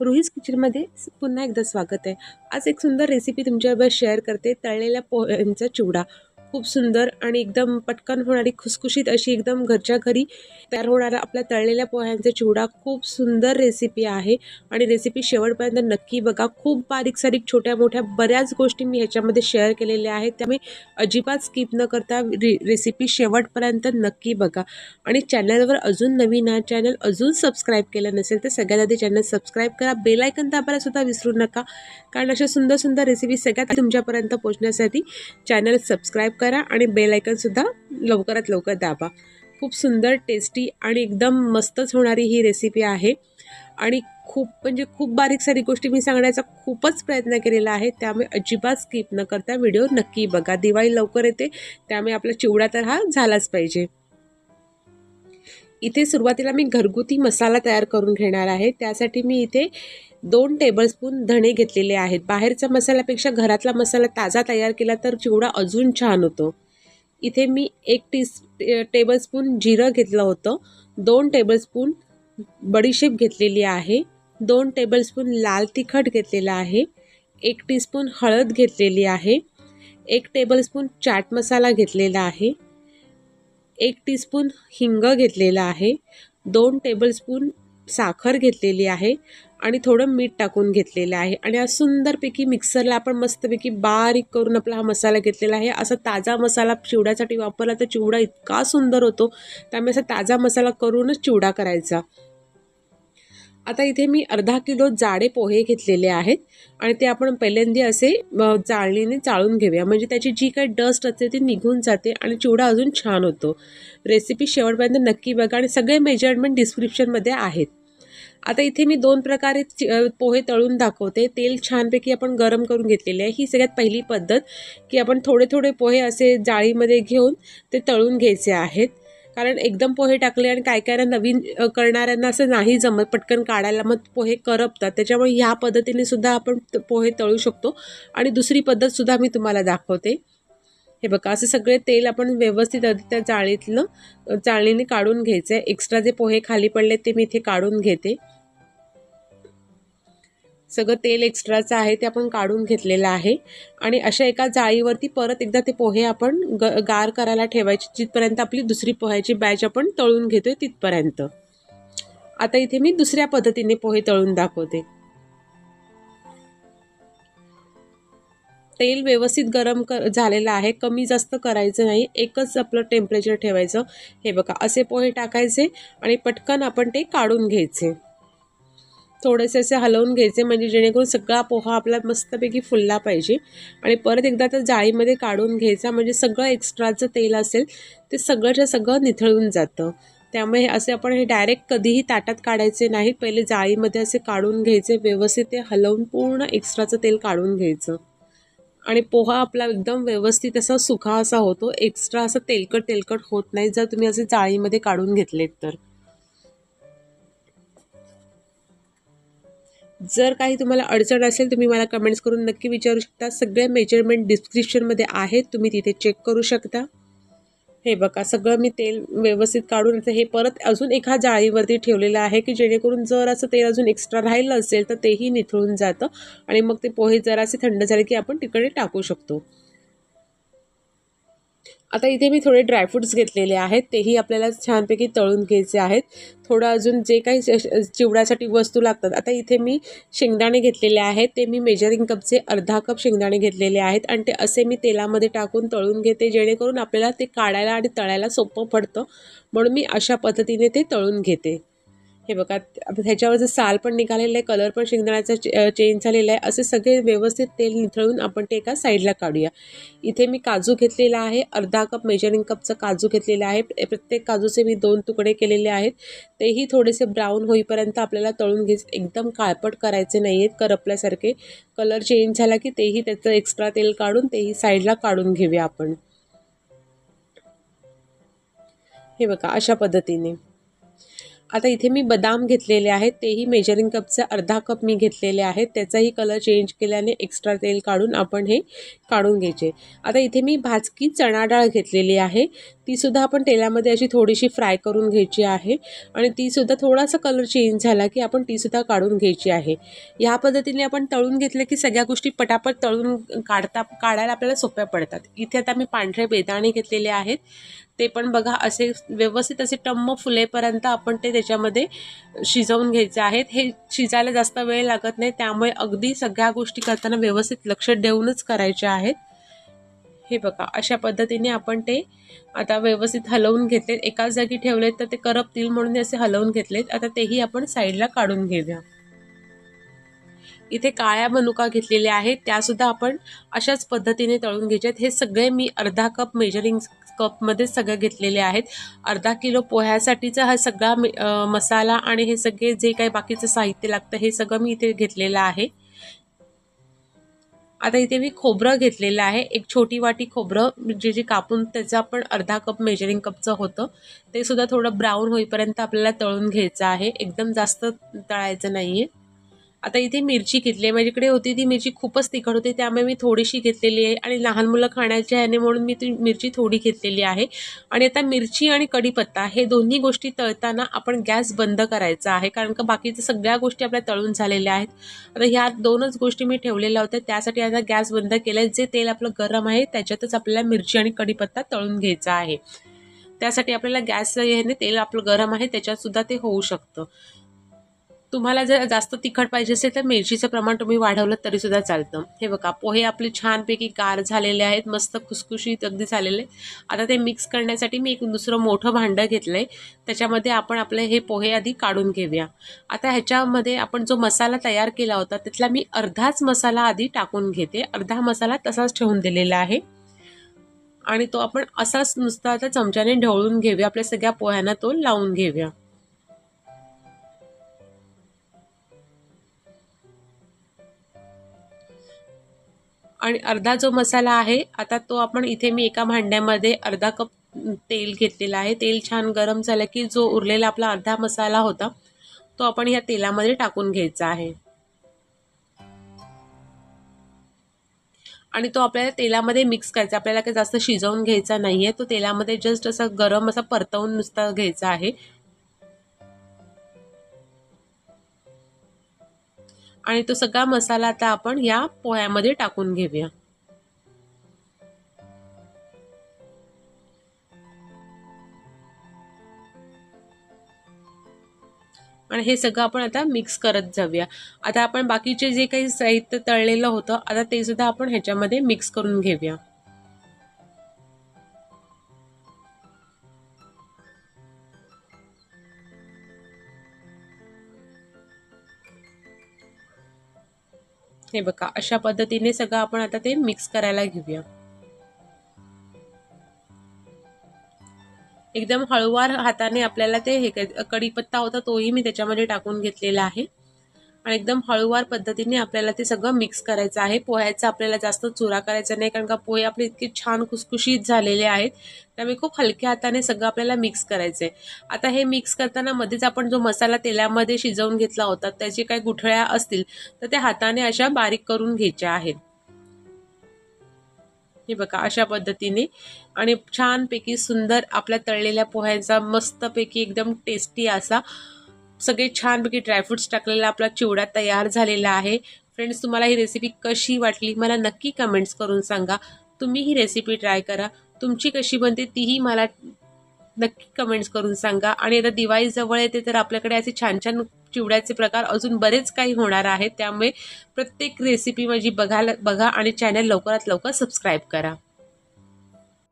रुहीज किचनमध्ये पुन्हा एकदा स्वागत आहे. आज एक सुंदर रेसिपी तुमच्याबरोबर शेअर करते. तळलेल्या पोह्यांचा चिवडा. खूप सुंदर आणि एकदम पटकन होणारी खुसखुशीत अशी एकदम घरच्या घरी तयार होणारा आपल्या तळलेल्या पोह्यांचा चिवडा खूप सुंदर रेसिपी आहे. आणि रेसिपी शेवटपर्यंत नक्की बघा. खूप बारीक सारीक छोट्या मोठ्या बऱ्याच गोष्टी मी ह्याच्यामध्ये शेअर केलेल्या आहेत. त्यामुळे अजिबात स्किप न करता रे रेसिपी शेवटपर्यंत नक्की बघा. आणि चॅनलवर अजून नवीन आहे चॅनल अजून सबस्क्राईब केलं नसेल तर सगळ्यात आधी चॅनल सबस्क्राईब करा. बेलायकन दाबायला सुद्धा विसरू नका. कारण अशा सुंदर सुंदर रेसिपी सगळ्यात तुमच्यापर्यंत पोहोचण्यासाठी चॅनल सबस्क्राईब करा आणि बेलायकनसुद्धा लवकरात लवकर दाबा. खूप सुंदर टेस्टी आणि एकदम मस्तच होणारी ही रेसिपी आहे. आणि खूप म्हणजे खूप बारीक सारी गोष्टी मी सांगण्याचा खूपच प्रयत्न केलेला आहे. त्यामुळे अजिबात स्किप न करता व्हिडिओ नक्की बघा. दिवाळी लवकर येते त्यामुळे आपला चिवडा तर हा झालाच पाहिजे. इथे सुरुवातीला मी घरगुती मसाला तयार करून घेणार आहे. त्यासाठी मी इथे दोन टेबलस्पून धणे घेतलेले आहेत. बाहेरच्या मसाल्यापेक्षा घरातला मसाला ताजा तयार केला तर चिवडा अजून छान होतो. इथे मी एक टी टेबलस्पून जिरं घेतलं होतं. दोन टेबलस्पून बडीशेप घेतलेली आहे. दोन टेबलस्पून लाल तिखट घेतलेला आहे. एक टीस्पून हळद घेतलेली आहे. एक टेबलस्पून चाट मसाला घेतलेला आहे. एक टीस्पून हिंग घेतलेला आहे. दोन टेबलस्पून साखर घेतलेली आहे. आणि थोडं मीठ टाकून घेतलेलं आहे. आणि हा सुंदरपैकी मिक्सरला आपण मस्तपैकी बारीक करून आपला हा मसाला घेतलेला आहे. असा ताजा मसाला चिवड्यासाठी वापरला तर चिवडा इतका सुंदर होतो. त्यामुळे असा ताजा मसाला करूनच चिवडा करायचा. आता इथे मी अर्धा किलो जाडे पोहे घेतलेले आहेत. आणि ते आपण पहिल्यांदा असे चाळणीने चाळून घेऊया. म्हणजे त्याची जी काही डस्ट असते ती निघून जाते आणि चिवडा अजून छान होतो. रेसिपी शेवटपर्यंत नक्की बघा आणि सगळे मेजरमेंट डिस्क्रिप्शनमध्ये आहेत. आता इथे मी दोन प्रकारे पोहे तळून दाखवते. तेल छानपैकी आपण गरम करून घेतलेले आहे. ही सगळ्यात पहिली पद्धत की आपण थोडे थोडे पोहे असे जाळीमध्ये घेऊन ते तळून घ्यायचे आहेत. कारण एकदम पोहे टाकले आणि काय काय नवीन करणाऱ्यांना असं नाही जमत. पटकन काढायला मग पोहे करपतात. त्याच्यामुळे ह्या पद्धतीने सुद्धा आपण पोहे तळू शकतो. आणि दुसरी पद्धतसुद्धा मी तुम्हाला दाखवते. हे बघा असे सगळे तेल आपण व्यवस्थित आधी त्या जाळीतलं चाळणीने काढून घ्यायचं आहे एक्स्ट्रा जे पोहे खाली पडले ते मी इथे काढून घेते. सगळं तेल एक्स्ट्राचं आहे ते आपण काढून घेतलेलं आहे. आणि अशा एका जाळीवरती परत एकदा ते पोहे आपण ग गार करायला ठेवायचे. जिथपर्यंत आपली दुसरी पोह्याची बॅच आपण तळून घेतोय तिथपर्यंत. आता इथे मी दुसऱ्या पद्धतीने पोहे तळून दाखवते. तेल व्यवस्थित गरम कर झालेलं आहे. कमी जास्त करायचं नाही. एकच आपलं टेम्परेचर ठेवायचं. हे बघा असे पोहे टाकायचे आणि पटकन आपण ते काढून घ्यायचे. थोडेसे असे हलवून घ्यायचे म्हणजे जेणेकरून सगळा पोहा आपला मस्तपैकी फुलला पाहिजे. आणि परत एकदा तर जाळीमध्ये काढून घ्यायचा म्हणजे सगळं एक्स्ट्राचं तेल असेल ते सगळंच्या सगळं निथळून जातं. त्यामुळे असे आपण हे डायरेक्ट कधीही ताटात काढायचे नाहीत पहिले जाळीमध्ये असे काढून घ्यायचे व्यवस्थित ते हलवून पूर्ण एक्स्ट्राचं तेल काढून घ्यायचं. आणि पोहा आपला एकदम व्यवस्थित असा सुखा असा होतो. एक्स्ट्रा असं तेलकट तेलकट होत नाही. जर तुम्ही असे जाळीमध्ये काढून घेतलेत तर. जर काही तुम्हाला अडचण असेल तुम्ही मला कमेंट्स करून नक्की विचारू शकता. सगळे मेजरमेंट डिस्क्रिप्शनमध्ये आहेत. तुम्ही तिथे चेक करू शकता. हे बघा सगळं मी तेल व्यवस्थित काढून हे परत अजून एका जाळीवरती ठेवलेलं आहे की जेणेकरून जर असं तेल अजून एक्स्ट्रा राहिलं असेल तर तेही निथळून जातं आणि मग ते पोहे जरासे थंड झाले की आपण तिकडे टाकू शकतो. आता इथे मी थोडे ड्रायफ्रूट्स घेतलेले आहेत. तेही आपल्याला छानपैकी तळून घ्यायचे आहेत. थोडं अजून जे काही चिवड्यासाठी वस्तू लागतात. आता इथे मी शेंगदाणे घेतलेले आहेत. ते मी मेजरिंग कपचे अर्धा कप शेंगदाणे घेतलेले आहेत आणि ते असे मी तेलामध्ये टाकून तळून घेते जेणेकरून आपल्याला ते काढायला आणि तळायला सोपं पडतं. म्हणून मी अशा पद्धतीने ते तळून घेते. हे बघा ह्याच्यावरचं साल पण निघालेलं आहे कलर पण शेंगदाण्याचा चेंज झालेला आहे असे सगळे व्यवस्थित तेल निथळून आपण ते एका साईडला काढूया. इथे मी काजू घेतलेला आहे अर्धा कप मेजरिंग कपचं काजू घेतलेला आहे प्रत्येक काजूचे मी दोन तुकडे केलेले आहेत. तेही थोडेसे ब्राऊन होईपर्यंत आपल्याला तळून घे एकदम काळपट करायचे नाही आहेत करपल्यासारखे. कलर चेंज झाला की तेही त्याचं एक्स्ट्रा तेल काढून तेही साईडला काढून घेऊया आपण. हे बघा अशा पद्धतीने. आता इथे मी बदाम घेतलेले आहेत तेही मेजरिंग कपचा अर्धा कप मी घेतलेले आहेत. त्याचाही कलर चेंज केल्याने एक्स्ट्रा तेल काढून आपण हे काढून घ्यायचे. आता इथे मी भाजकी चणा डाळ घेतलेली आहे. तीसुद्धा आपण तेलामध्ये अशी थोडीशी फ्राय करून घ्यायची आहे. आणि तीसुद्धा थोडासा कलर चेंज झाला की आपण तीसुद्धा काढून घ्यायची आहे. ह्या पद्धतीने आपण तळून घेतले की सगळ्या गोष्टी पटापट तळून काढता काढायला आपल्याला सोप्या पडतात. इथे आता मी पांढरे बेदाणे घेतलेले आहेत. ते पण बघा असे व्यवस्थित असे टम्म फुलेपर्यंत आपण ते त्याच्यामध्ये शिजवून घ्यायचे आहेत. हे शिजायला जास्त वेळ लागत नाही. त्यामुळे अगदी सगळ्या गोष्टी करताना व्यवस्थित लक्ष देऊनच करायच्या आहेत. हे बघा अशा पद्धतीने आपण ते आता व्यवस्थित हलवून घेतलेत. एकाच जागी ठेवलेत तर ते करपतील म्हणून असे हलवून घेतलेत. आता तेही आपण साईडला काढून घेऊया. इथे काळ्या मनुका घेतलेल्या आहेत. त्यासुद्धा आपण अशाच पद्धतीने तळून घ्यायच्यात. हे सगळे मी अर्धा कप मेजरिंग कपमध्ये सगळं घेतलेले आहेत. अर्धा किलो पोह्यासाठीचा हा सगळा मसाला आणि हे सगळे जे काही बाकीचं साहित्य लागतं हे सगळं मी इथे घेतलेलं आहे. आता इथे मी खोबरं घेतलेलं आहे. एक छोटी वाटी खोबरं जे जे कापून त्याचं आपण अर्धा कप मेजरिंग कपचं होतं ते सुद्धा थोडं ब्राऊन होईपर्यंत आपल्याला तळून घ्यायचं आहे. एकदम जास्त तळायचं नाही आहे आता इथे मिरची घेतली आहे. माझ्याकडे होती ती मिरची खूपच तिखट होती. त्यामुळे मी थोडीशी घेतलेली आहे आणि लहान मुलं खाण्याच्या ह्याने म्हणून मी ती मिरची थोडी घेतलेली आहे. आणि आता मिरची आणि कढीपत्ता हे दोन्ही गोष्टी तळताना आपण गॅस बंद करायचा आहे. कारण का बाकीच्या सगळ्या गोष्टी आपल्या तळून झालेल्या आहेत. आता ह्या दोनच गोष्टी मी ठेवलेल्या होत्या. त्यासाठी आता गॅस बंद केला जे तेल आपलं गरम आहे त्याच्यातच आपल्याला मिरची आणि कढीपत्ता तळून घ्यायचा आहे. त्यासाठी आपल्याला गॅस ह्याने तेल आपलं गरम आहे त्याच्यातसुद्धा ते होऊ शकतं. तुम्हाला जर जास्त तिखट पाहिजे असेल तर मिरचीचं प्रमाण तुम्ही वाढवलं तरीसुद्धा चालतं. हे बघा पोहे आपले छानपैकी गार झालेले आहेत मस्त खुसखुशीत अगदी झालेले. आता ते मिक्स करण्यासाठी मी एक दुसरं मोठं भांडं घेतलं आहे त्याच्यामध्ये आपण आपले हे पोहे आधी काढून घेऊया. आता ह्याच्यामध्ये आपण जो मसाला तयार केला होता त्यातला मी अर्धाच मसाला आधी टाकून घेते. अर्धा मसाला तसाच ठेवून दिलेला आहे. आणि तो आपण असाच नुसता आता चमच्याने ढवळून घेऊया. आपल्या सगळ्या पोह्यांना तो लावून घेऊया. आणि अर्धा जो मसाला आहे आता तो आपण इथे मी एका भांड्यामध्ये अर्धा कप तेल घेतलेला आहे. तेल छान गरम झालं की जो उरलेला आपला अर्धा मसाला होता तो आपण ह्या तेलामध्ये टाकून घ्यायचा आहे. आणि तो आपल्याला तेलामध्ये मिक्स करायचा आपल्याला काही जास्त शिजवून घ्यायचा नाही आहे तो तेलामध्ये जस्ट असा गरम असा परतवून नुसता घ्यायचा आहे. आणि तो सगळा मसाला आता आपण या पोह्यामध्ये टाकून घेऊया. आणि हे सगळं आपण आता मिक्स करत जाऊया. आता आपण बाकीचे जे काही साहित्य तळलेलं होतं आता ते सुद्धा आपण ह्याच्यामध्ये मिक्स करून घेऊया. हे बघा अशा पद्धतीने सगळं आपण आता ते मिक्स करायला घेऊया. एकदम हळूवार हाताने आपल्याला ते हे कढीपत्ता होता तोही मी त्याच्यामध्ये टाकून घेतलेला आहे. आणि एकदम हळूवार पद्धतीने आपल्याला ते सगळं मिक्स करायचं आहे. पोह्याचा आपल्याला जास्त चुरा करायचा नाही कारण का पोहे आपले इतके छान खुसखुशीत झालेले आहेत त्यामुळे खूप हलक्या हाताने सगळं आपल्याला मिक्स करायचं आहे आता हे मिक्स करताना मध्येच आपण जो मसाला तेलामध्ये शिजवून घेतला होता त्याचे काही गुठळ्या असतील तर त्या हाताने अशा बारीक करून घ्यायच्या आहेत. हे बघा अशा पद्धतीने. आणि छानपैकी सुंदर आपल्या तळलेल्या पोह्यांचा मस्तपैकी एकदम टेस्टी असा सगळे छानपैकी ड्रायफ्रुट्स टाकलेला आपला चिवडा तयार झालेला आहे. फ्रेंड्स तुम्हाला ही रेसिपी कशी वाटली? मला नक्की कमेंट्स करून सांगा. तुम्ही ही रेसिपी ट्राय करा. तुमची कशी बनते तीही मला नक्की कमेंट्स करून सांगा. आणि आता दिवाळी जवळ येते तर आपल्याकडे असे छान छान चिवड्याचे प्रकार अजून बरेच काही होणार आहेत. त्यामुळे प्रत्येक रेसिपी माझी बघायला बघा आणि चॅनल लवकरात लवकर सबस्क्राईब करा.